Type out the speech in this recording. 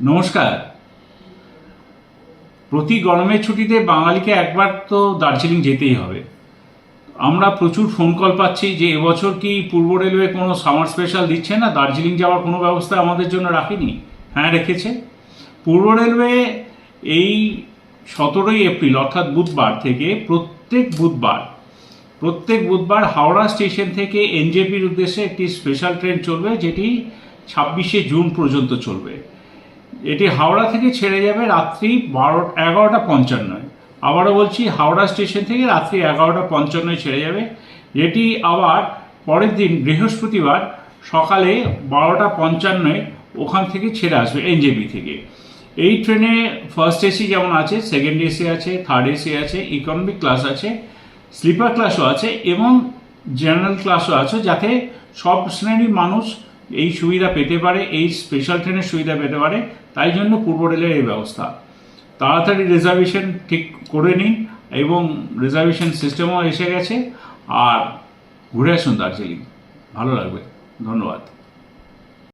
নমস্কার। প্রতি গরমের ছুটিতে বাঙালিকে একবার তো দার্জিলিং যেতেই হবে। আমরা প্রচুর ফোন কল পাচ্ছি যে এবছর কি পূর্ব রেলওয়ে কোনো সামার স্পেশাল দিচ্ছে না? দার্জিলিং যাওয়ার কোনো ব্যবস্থা আমাদের জন্য রাখেনি? হ্যাঁ রেখেছে। পূর্ব রেলওয়ে এই সতেরোই এপ্রিল, অর্থাৎ বুধবার থেকে প্রত্যেক বুধবার প্রত্যেক বুধবার হাওড়া স্টেশন থেকে এনজেপির উদ্দেশ্যে একটি স্পেশাল ট্রেন চলবে, যেটি ছাব্বিশে জুন পর্যন্ত চলবে। এটি হাওড়া থেকে ছেড়ে যাবে রাত্রি বারো, এগারোটা পঞ্চান্নয়। আবারও বলছি, হাওড়া স্টেশন থেকে রাত্রি এগারোটা পঞ্চান্নয় ছেড়ে যাবে। যেটি আবার পরের দিন, বৃহস্পতিবার, সকালে বারোটা পঞ্চান্নয় ওখান থেকে ছেড়ে আসবে এনজেপি থেকে। এই ট্রেনে ফার্স্ট এসি যেমন আছে সেকেন্ড এসি আছে থার্ড এসি আছে ইকোনমিক ক্লাস আছে স্লিপার ক্লাসও আছে, এবং জেনারেল ক্লাসও আছে, যাতে সব শ্রেণির মানুষ এই সুবিধা পেতে পারে, এই স্পেশাল ট্রেনের সুবিধা পেতে পারে, তাই জন্য পূর্ব রেলের এই ব্যবস্থা। তাড়াতাড়ি রিজার্ভেশন ঠিক করে নিন এবং রিজার্ভেশন সিস্টেমও এসে গেছে, আর ঘুরে আসুন দার্জিলিং। ভালো লাগবে। ধন্যবাদ।